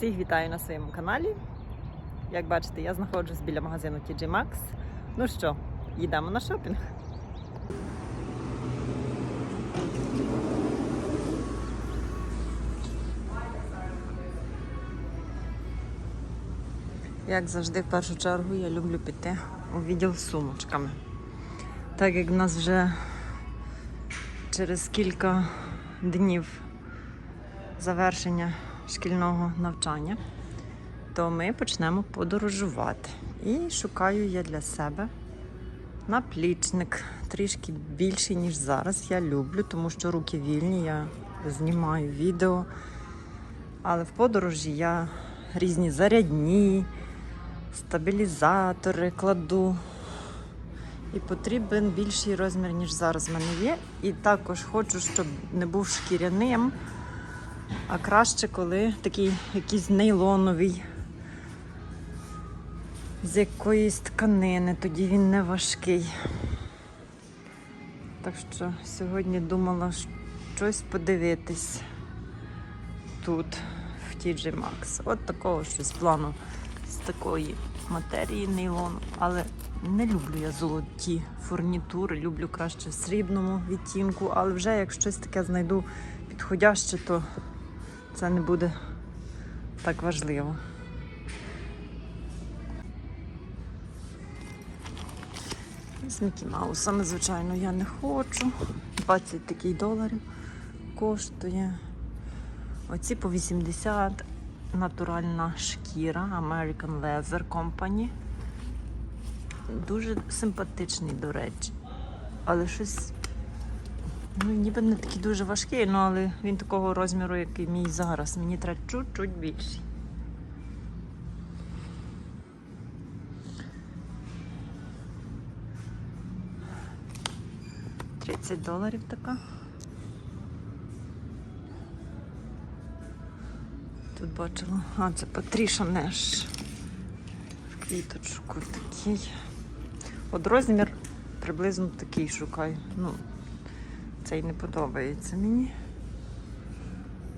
Всіх вітаю на своєму каналі. Як бачите, я знаходжусь біля магазину TJ Maxx. Ну що, їдемо на шопінг. Як завжди, в першу чергу, я люблю піти у відділ з сумочками. Так як в нас вже через кілька днів завершення шкільного навчання, то ми почнемо подорожувати. І шукаю я для себе наплічник трішки більший, ніж зараз. Я люблю, тому що руки вільні, я знімаю відео. Але в подорожі я різні зарядні, стабілізатори кладу. І потрібен більший розмір, ніж зараз в мене є. І також хочу, щоб не був шкіряним, а краще, коли такий якийсь нейлоновий, з якоїсь тканини, тоді він не важкий. Так що сьогодні думала щось подивитись тут, в TJ Maxx. От такого щось плану з такої матерії нейлону. Але не люблю я золоті фурнітури, люблю краще в срібному відтінку, але вже як щось таке знайду підходяще, то це не буде так важливо. З Мікі Маусами, звичайно, я не хочу. 20 таких доларів коштує. Оці по 80 натуральна шкіра American Leather Company. Дуже симпатичний, до речі. Але щось. Ну, ніби не такий дуже важкий, ну, але він такого розміру, який мій зараз. Мені треба чуть-чуть більший. Тридцять доларів така. Тут бачила. А, це Патріша Неш. В квіточку такий. От розмір приблизно такий шукаю. Ну, цей не подобається мені.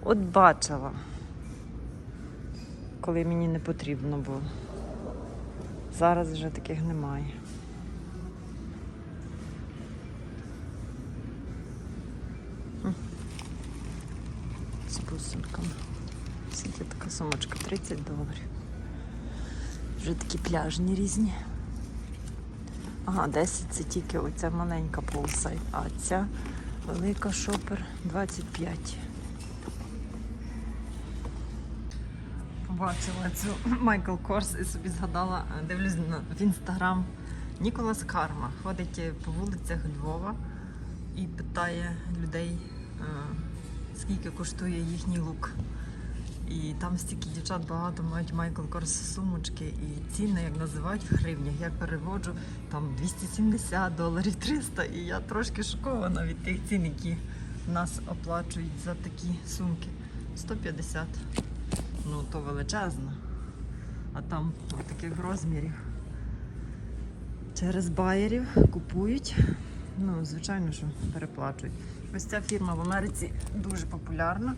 От бачила, коли мені не потрібно було. Зараз вже таких немає. З бусинками. Скільки така сумочка? 30 доларів. Вже такі пляжні різні. Ага, 10 це тільки оця маленька полсайт, а ця велика шопер 25. Побачила цю Майкл Корс і собі згадала, дивлюсь в інстаграм. Ніколас Карма ходить е, по вулицях Львова і питає людей, е, скільки коштує їхній лук. І там стільки дівчат багато мають Майкл Корс сумочки і ціни, як називають в гривнях. Я переводжу там 270 доларів 300, і я трошки шокована від тих цін, які нас оплачують за такі сумки. 150. Ну то величезно. А там таких розмірів. Через байерів купують. Ну, звичайно, що переплачують. Ось ця фірма в Америці дуже популярна.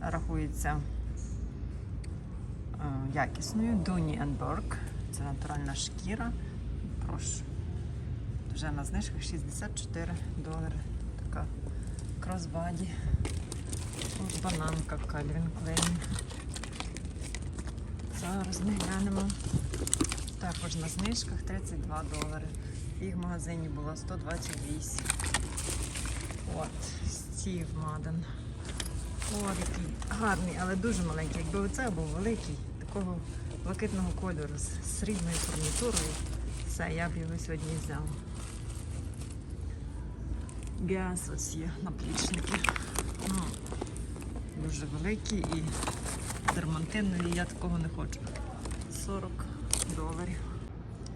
Рахується якісною. Дуні Берг. Це натуральна шкіра. Прошу. Вже на знижках 64 долари. Така кросбаді. Ось бананка Calvin Klein. Зараз ми глянемо. Також на знижках 32 долари. Їх в магазині було 128. От, Стів Маден. О, який гарний, але дуже маленький. Якби оце був великий, такого блакитного кольору з срібною фурнітурою. Все, я б його сьогодні взяла. Газ ось є наплічники. Ну, дуже великі і дермантинові, я такого не хочу. 40 доларів.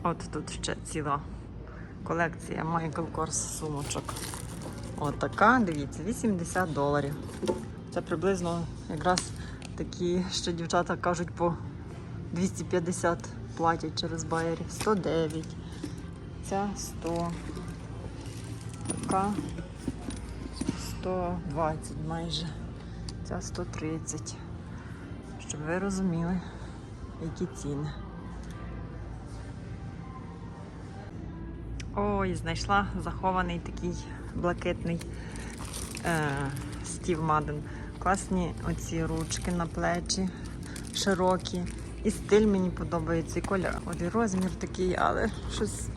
От тут ще ціла колекція Michael Kors сумочок. От дивіться, 80 доларів. Це приблизно якраз такі, що дівчата кажуть, по 250 платять через байерів. 109. Ця 100. Така 120 майже. Ця 130. щоб ви розуміли, які ціни. Ой, знайшла захований такий блакитний е, Стів Маден. Класні оці ручки на плечі, широкі. І стиль мені подобається, і колір. От і розмір такий, але щось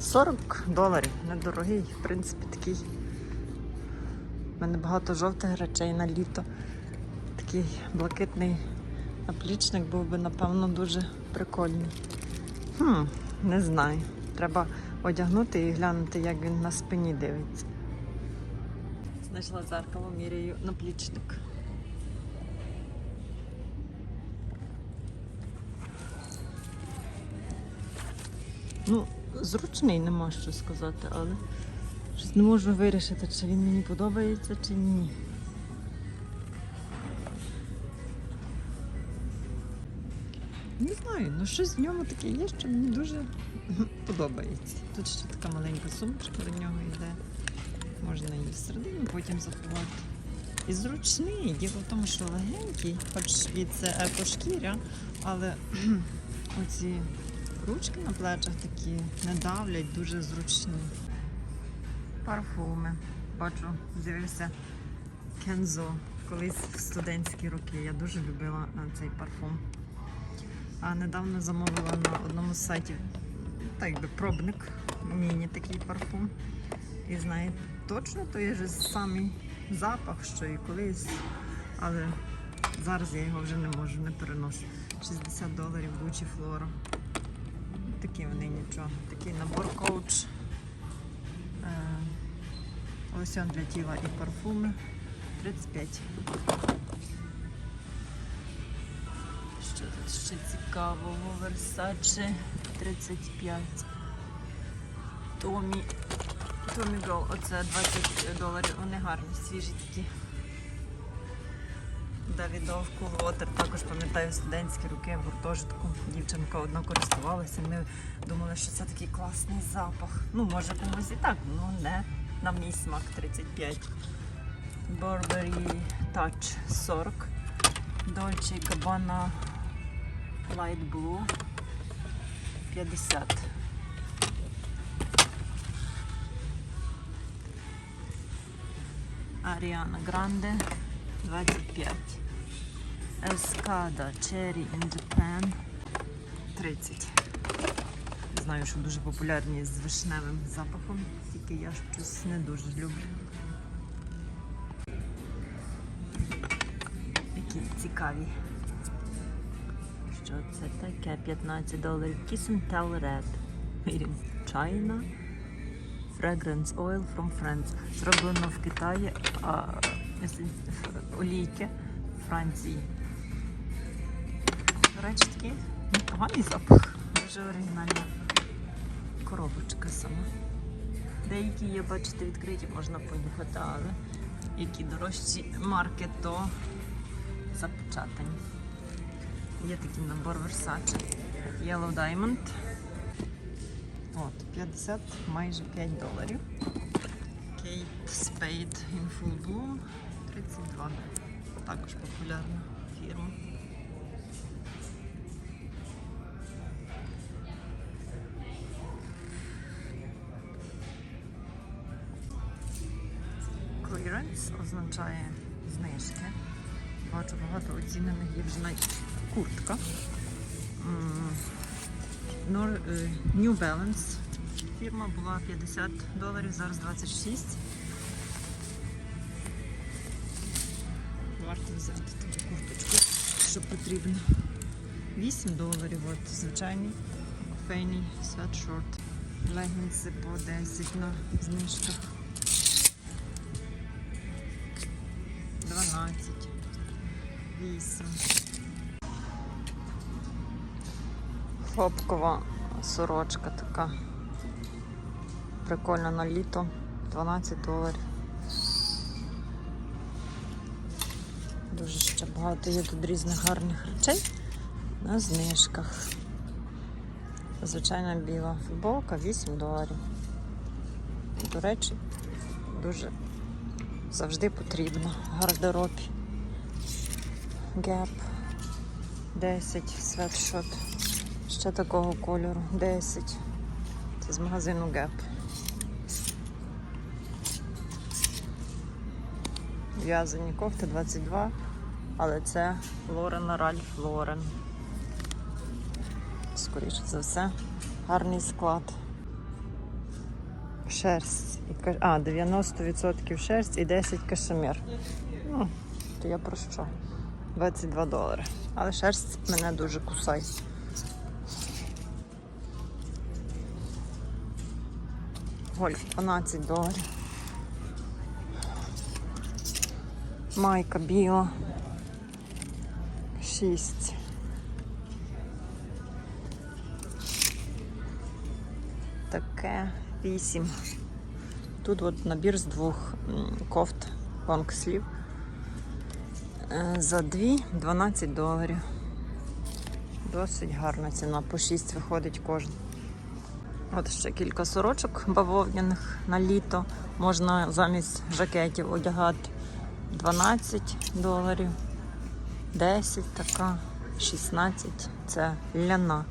40 доларів. Недорогий, в принципі, такий. У мене багато жовтих речей на літо. Такий блакитний наплічник був би, напевно, дуже прикольний. Хм, не знаю. Треба одягнути і глянути, як він на спині дивиться. Знайшла зеркало, міряю наплічник. Ну, зручний, нема що сказати, але щось не можу вирішити, чи він мені подобається, чи ні. Не знаю, ну щось в ньому таке є, що мені дуже подобається. Тут ще така маленька сумочка до нього йде. Можна її всередину потім заховати. І зручний. Діло в тому, що легенький, хоч і це екошкіря, але оці ручки на плечах такі не давлять, дуже зручні. Парфуми. Бачу, з'явився Кензо. Колись в студентські роки. Я дуже любила е, цей парфум. А недавно замовила на одному з сайтів так якби пробник, міні такий парфум. І знає, точно той же самий запах, що і колись. Але зараз я його вже не можу, не переношу. 60 доларів Gucci Flora. Такі вони нічого. Такий набор коуч. Е, Лосьон для тіла і парфуми. 35. Що тут ще цікавого? Versace 35. Томі. Томі Гол, оце 20 доларів. Вони гарні, свіжі такі. Давідов Кулвотер. Також пам'ятаю студентські роки в гуртожитку. Дівчинка одна користувалася. Ми думали, що це такий класний запах. Ну, може комусь і так, ну не на мій смак 35. Burberry Touch 40. Dolce Gabbana Light Blue 50. Ariana Grande 25. Escada Cherry in Japan 30. Знаю, що дуже популярні з вишневим запахом, тільки я щось не дуже люблю. Які цікаві. Що це таке? 15 доларів. Kiss and Tell Red. Made in China. Fragrance Oil from France. Зроблено в Китаї, а есен- олійки Франції. До речі, непоганий запах. Дуже оригінальна коробочка сама. Деякі є, бачите, відкриті, можна понюхати, але які дорожчі марки, то запечатані. Є такий набор Versace. Yellow Diamond. От, 50, майже 5 доларів. Kate Spade in Full Bloom 32. Також популярна означає знижки. Бачу багато оцінених є вже навіть куртка. Е, New Balance. Фірма була 50 доларів, зараз 26. Варто взяти таку курточку, що потрібно. 8 доларів, от звичайний фейний святшорт. Легінси по 10 на знижках. 12. 8. Хлопкова сорочка така. Прикольна на літо. 12 доларів. Дуже ще багато є тут різних гарних речей на знижках. Звичайна біла футболка 8 доларів. До речі, дуже завжди потрібно в гардеробі. Gap 10 светшот. Ще такого кольору 10. Це з магазину Gap. В'язані кофти 22, але це Лорен Ральф Лорен. Скоріше за все, гарний склад. Шерсть. А, 90% шерсть і 10 кашемір. Ну, то я про що? 22 долари. Але шерсть мене дуже кусає. Гольф 12 доларів. Майка біла. 6. Таке 8. Тут от набір з двох кофт лонгслів. Е, За дві 12 доларів. Досить гарна ціна, по 6 виходить кожен. От ще кілька сорочок бавовняних на літо. Можна замість жакетів одягати 12 доларів, 10 така, 16 це ляна.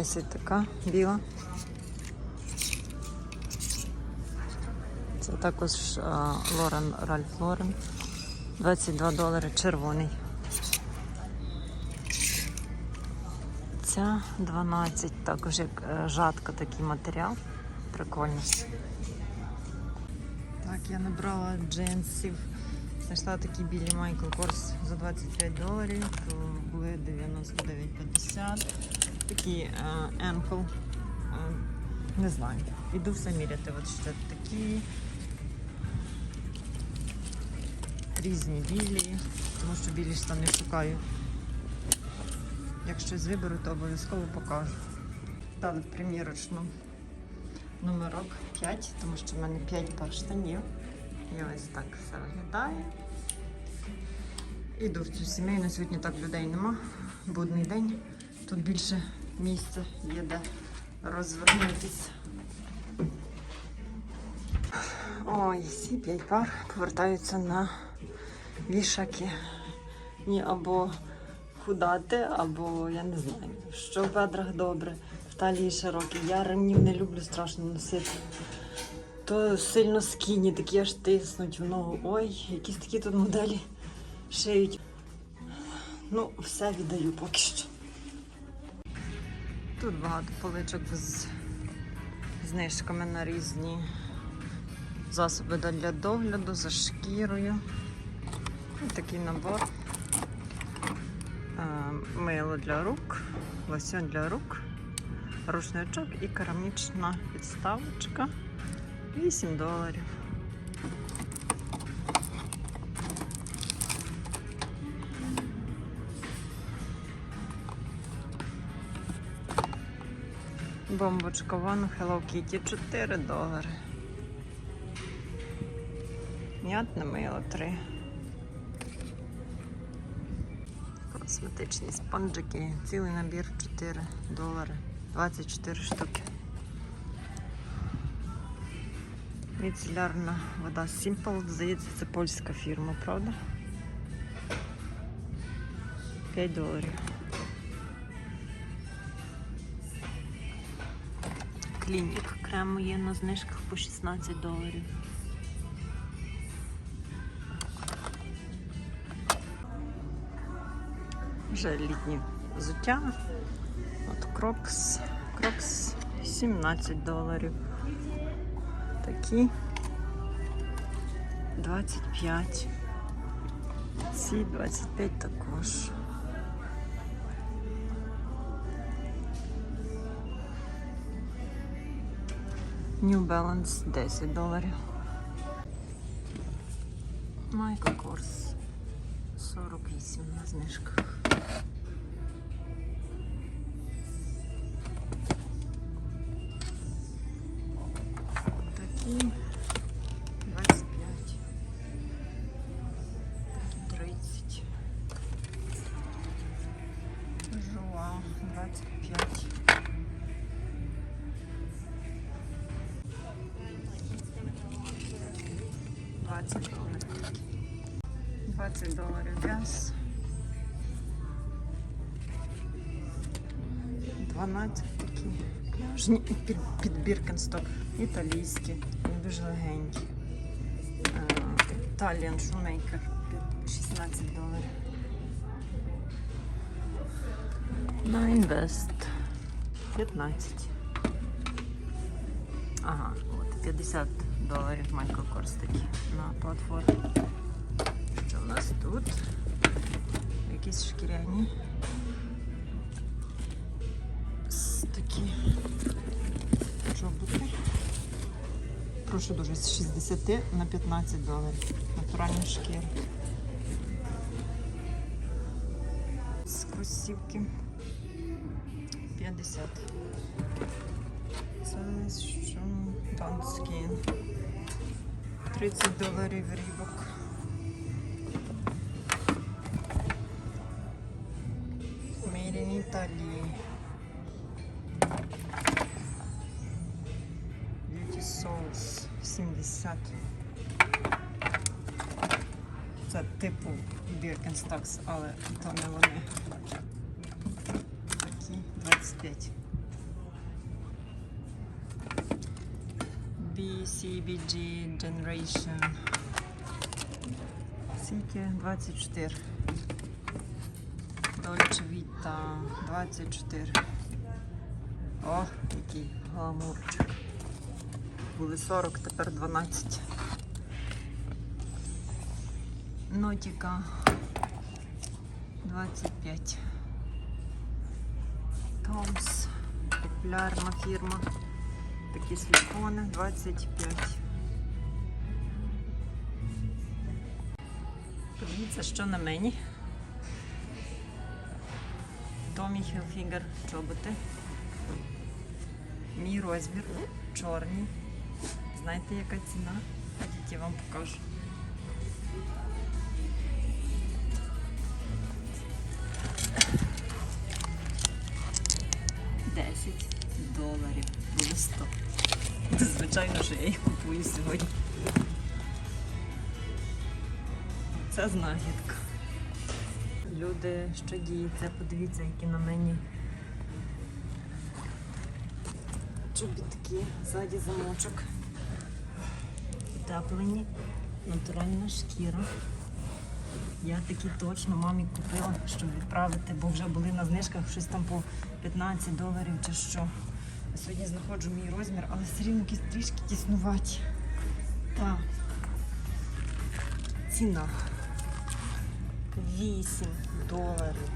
Десять така біла. Це також а, Лорен Ральф Лорен. 22 долари червоний. Ця 12, також як е, жатка такий матеріал. Прикольно. Так, я набрала джинсів. Знайшла такі білі Майкл Корс за 25 доларів, то були 99,50. Такі е, Ankle. Е, не знаю. Іду все міряти. От ще такі. Різні білі, тому що білі штани шукаю. Як щось виберу, то обов'язково покажу. Дали примірочну номерок 5, тому що в мене 5 пар штанів. І ось так все виглядає. Іду в цю сімейну, сьогодні так людей нема. Будний день. Тут більше місця є де розвернутися. Ой, всі п'ять пар повертаються на вішаки. Ні, або худати, або я не знаю, що в бедрах добре, в талії широкі. Я ремнів не люблю страшно носити. То сильно скіні, такі аж тиснуть в ногу. Ой, якісь такі тут моделі шиють. Ну, все віддаю поки що. Тут багато поличок з знижками на різні засоби для догляду за шкірою. Ось такий набор. Е, Мило для рук, лосьон для рук, рушничок і керамічна підставочка. 8 доларів. Бомбочка One Hello Kitty 4 долари. М'ятне мило 3. Косметичні спонжики. Цілий набір 4 долари. 24 штуки. Міцелярна вода Simple. Здається, це польська фірма, правда? 5 доларів. Клінік крем є на знижках по 16 доларів. Вже літні взуття. От Крокс. Крокс 17 доларів. Такі 25. Ці 25 також. New Balance 10 доларів. Michael Kors 48 на знижках. Такі 20 доларів газ. 12 такі пляжні під, Біркенсток. Італійські, дуже легенькі. Italian Shoemaker 16 доларів. На інвест 15. Ага, от 50 доларів Майкл Корс такі на платформі. Нас тут? Якісь шкіряні. Такі чоботи. Прошу дуже, з 60 на 15 доларів. Натуральні шкіри. З кросівки 50. Це що? Данскін. 30 доларів рібок. Birkenstocks, але то не вони. Такі 25. BCBG Generation. Скільки? 24. Dolce Vita 24. О, який гламурчик. Були 40, тепер 12. Нотіка 25. Томс. Популярна фірма. Такі силікони 25. Подивіться, що на мені. Tommy Hilfiger чоботи. Мій розмір чорний. Знаєте, яка ціна? Ходіть, я вам покажу. Їх сьогодні. Це знахідка. Люди, що діється, подивіться, які на мені чобітки, ззаді замочок. Утеплені, натуральна шкіра. Я такі точно мамі купила, щоб відправити, бо вже були на знижках щось там по 15 доларів чи що. Сьогодні знаходжу мій розмір, але все рівно трішки тіснуваті. Так. Ціна. 8 доларів.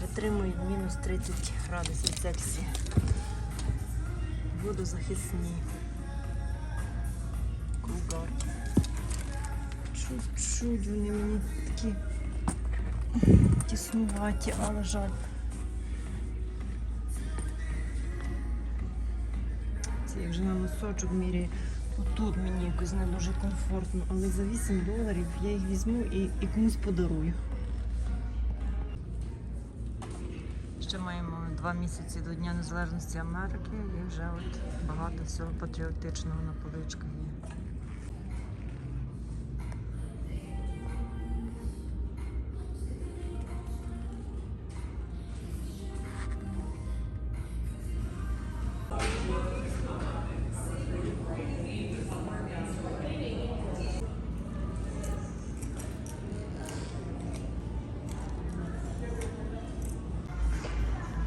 Витримують мінус 30 градусів Цельсія. Водозахисні. Кругар. Чуть-чуть вони мені такі тіснуваті, але жаль. Це як вже на носочок мірі. Тут мені якось не дуже комфортно, але за 8 доларів я їх візьму і, і комусь подарую. Ще маємо два місяці до Дня Незалежності Америки і вже от багато всього патріотичного на поличках є.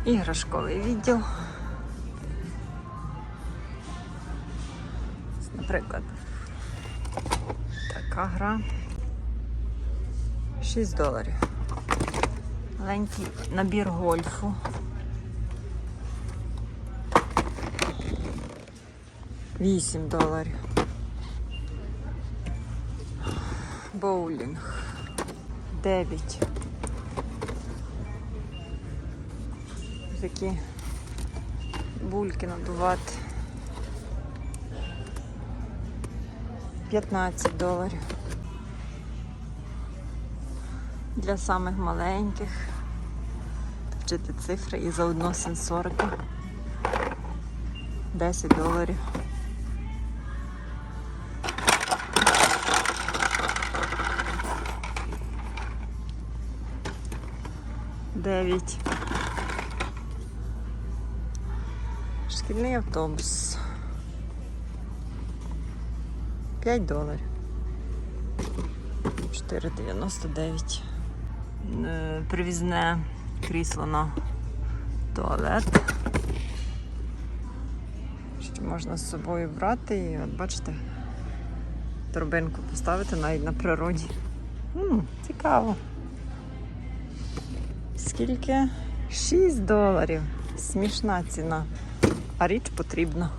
Іграшковий відділ. Наприклад, така гра. 6 доларів. Маленький набір гольфу. Вісім доларів. Боулінг. Дев'ять. такі бульки надувати. 15 доларів. Для самих маленьких. Вчити цифри і заодно сенсорика. 10 доларів. Дев'ять. Шкільний автобус. 5 доларів. 4,99. Е, Привізне крісло на туалет. Що можна з собою брати і от бачите, торбинку поставити навіть на природі. м цікаво. Скільки? 6 доларів. Смішна ціна. А річ потрібна.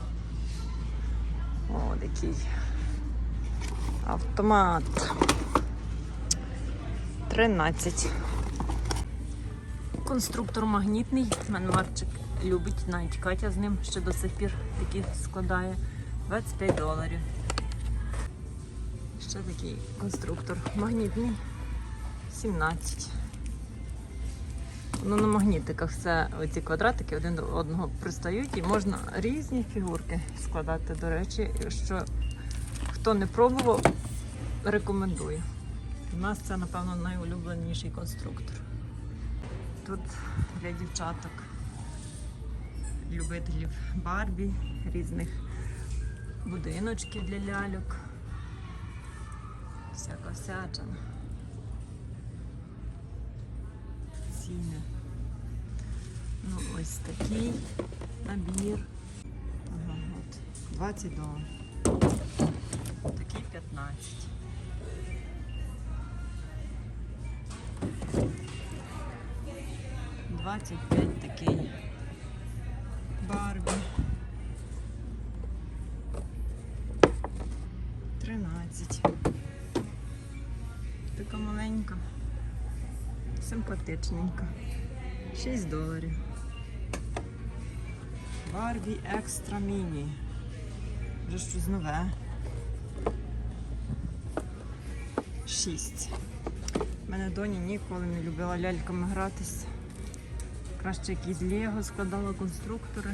О, який автомат. 13. Конструктор магнітний. Мене Марчик любить, навіть Катя з ним ще до сих пір такі складає. 25 доларів. Ще такий конструктор магнітний. 17. Ну, на магнітиках все ці квадратики один до одного пристають і можна різні фігурки складати. До речі, що хто не пробував, рекомендую. У нас це, напевно, найулюбленіший конструктор. Тут для дівчаток, любителів Барбі, різних будиночків для ляльок. Всяка всячина. Ціни. Ну, ось такий набір. Ага, от 20 доларів. Такий 15. Двадцять п'ять такий Барбі. Тринадцять. Така маленька. Симпатичненька. 6 доларів. Барбі Екстра Міні. Вже щось нове. 6. У мене доні ніколи не любила ляльками гратися. Краще якісь Лего складала конструктори.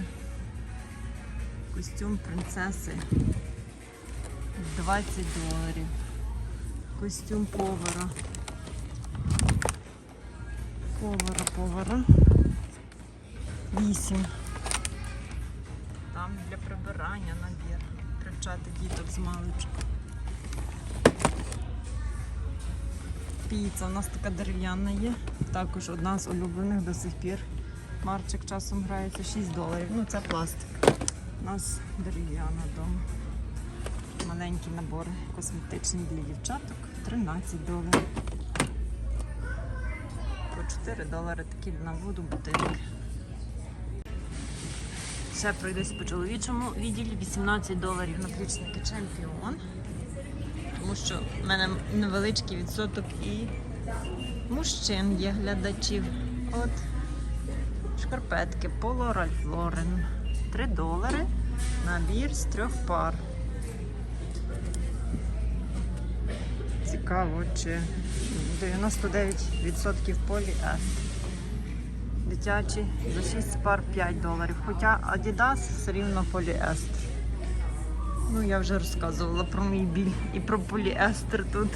Костюм принцеси. 20 доларів. Костюм повара. Повара, повара. 8. Прибирання набір. Привчати діток з маличку. Піца у нас така дерев'яна є. Також одна з улюблених до сих пір. Марчик часом грається 6 доларів. Ну це пластик. У нас дерев'яна вдома. Маленькі набори косметичні для дівчаток. 13 доларів. По 4 долари такі на воду бутилки. Ще пройдусь по чоловічому відділі 18 доларів наплічники чемпіон. Тому що в мене невеличкий відсоток і мужчин є глядачів. От шкарпетки Polo Ralph Lauren. 3 долари. Набір з трьох пар. Цікаво, чи 99% поліестер. Дитячі за 6 пар 5 доларів. Хоча Adidas все рівно поліестер. Ну, я вже розказувала про мій біль і про поліестер тут.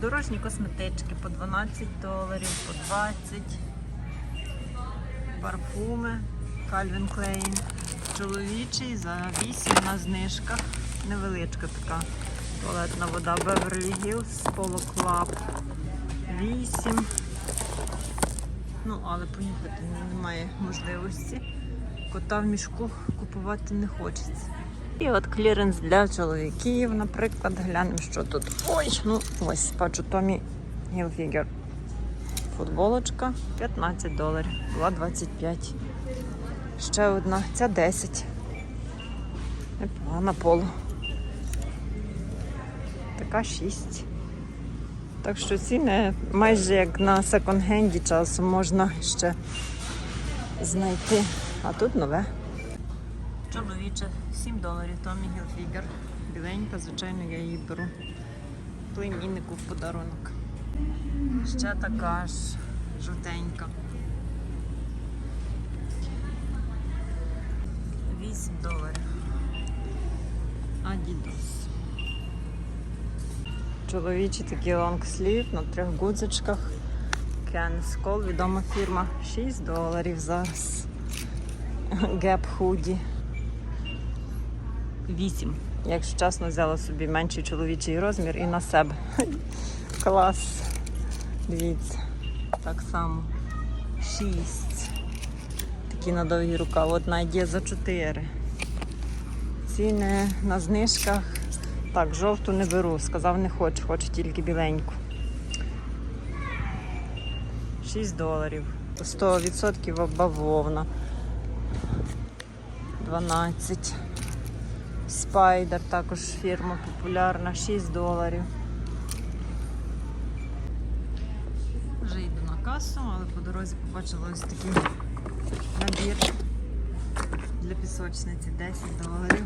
Дорожні косметички по 12 доларів, по 20. Парфуми Calvin Klein. Чоловічий за 8 на знижках. Невеличка така туалетна вода Beverly Hills Polo Club. 8. Ну, але поїхати немає можливості. Кота в мішку купувати не хочеться. І от кліренс для чоловіків, наприклад, глянемо, що тут. Ой, ну ось бачу Томі Hilfiger. Футболочка 15 доларів, була 25. Ще одна, ця 10. Непогана поло. Така 6. Так що ціни майже як на секонд-хенді часом можна ще знайти. А тут нове. Чоловіче 7 доларів Томі Гілфігер. Біленька, звичайно, я її беру. Племіннику в подарунок. Ще така ж жовтенька. 8 доларів. Адідос. Чоловічі такі лонгслів на трьох гудзичках. Cannes Call, відома фірма. 6 доларів зараз. Gap Hoodie. 8. Якщо чесно, взяла собі менший чоловічий розмір і на себе. Клас. Дивіться. Так само. 6. Такі на довгі рукав. Одна є за 4. Ціни на знижках. Так, жовту не беру. Сказав, не хочу, хочу тільки біленьку. 6 доларів. 100% бавовна. 12. Спайдер також фірма популярна, 6 доларів. Вже йду на касу, але по дорозі побачила ось такий набір для пісочниці 10 доларів.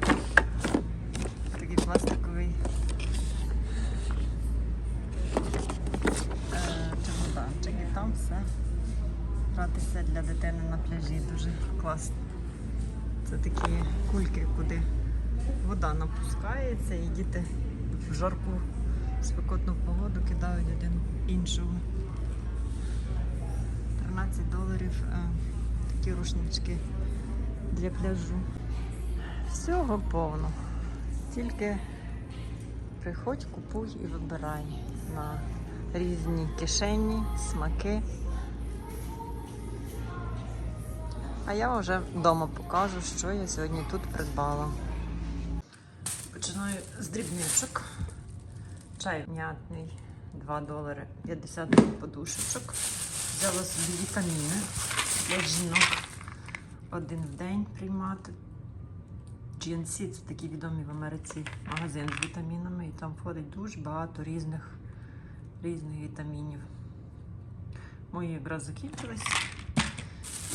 Такий пластиковий е, чемоданчик. І там все гратися для дитини на пляжі дуже класно. Це такі кульки, куди вода напускається і діти в жарку спекотну погоду кидають один іншого. 13 доларів е, такі рушнички для пляжу. Всього повно. Тільки приходь, купуй і вибирай на різні кишені, смаки. А я вже вдома покажу, що я сьогодні тут придбала. Починаю з дрібничок. Чай м'ятний 2 долари 50 подушечок. Взяла собі вітаміни для жінок. Один в день приймати. GNC це такий відомий в Америці магазин з вітамінами, і там входить дуже багато різних, різних вітамінів. Мої якраз закінчились.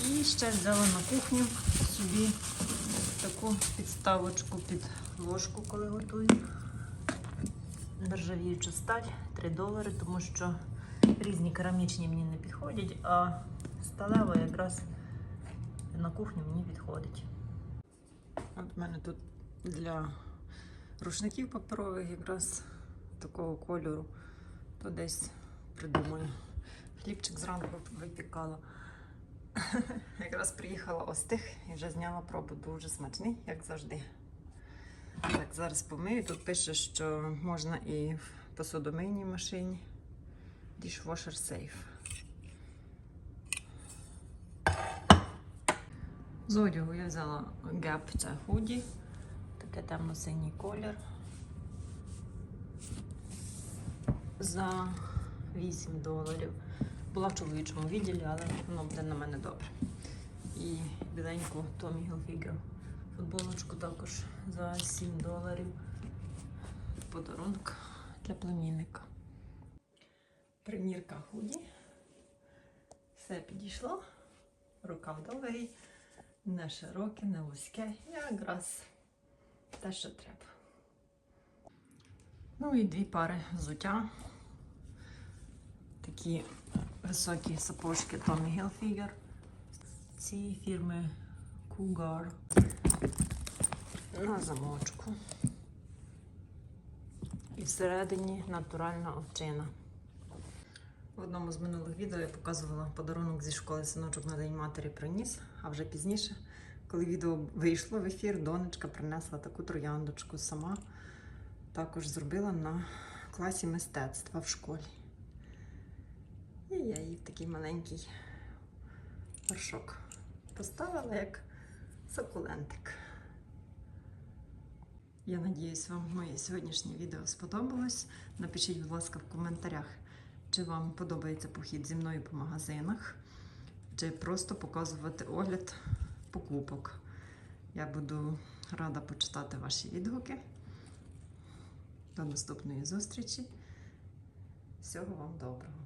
І ще взяла на кухню собі таку підставочку під ложку, коли готую. Нержавіюча сталь 3 долари, тому що різні керамічні мені не підходять, а сталева якраз на кухню мені підходить. От в мене тут для рушників паперових якраз такого кольору, то десь придумаю. Хлібчик зранку випікала. Якраз приїхала остиг і вже зняла пробу. Дуже смачний, як завжди. Так, зараз помию. Тут пише, що можна і в посудомийній машині. Dishwasher safe. З одягу я взяла Gap, це худі. Таке темно-синій колір. За 8 доларів. Була в чоловічому відділі, але воно буде на мене добре. І біленьку Tommy Hilfiger футболочку також за 7 доларів. Подарунок для племінника. Примірка худі. Все підійшло. Рукав довгий, не широке, не вузьке. Якраз те, що треба. Ну і дві пари взуття. Такі високі сапожки Tommy Hilfiger. Ці фірми Cougar на замочку. І всередині натуральна овчина. В одному з минулих відео я показувала подарунок зі школи синочок на День матері приніс, а вже пізніше, коли відео вийшло в ефір, донечка принесла таку трояндочку сама. Також зробила на класі мистецтва в школі. І я її в такий маленький горшок поставила як сукулентик. Я надіюсь, вам моє сьогоднішнє відео сподобалось. Напишіть, будь ласка, в коментарях, чи вам подобається похід зі мною по магазинах, чи просто показувати огляд покупок. Я буду рада почитати ваші відгуки. До наступної зустрічі. Всього вам доброго!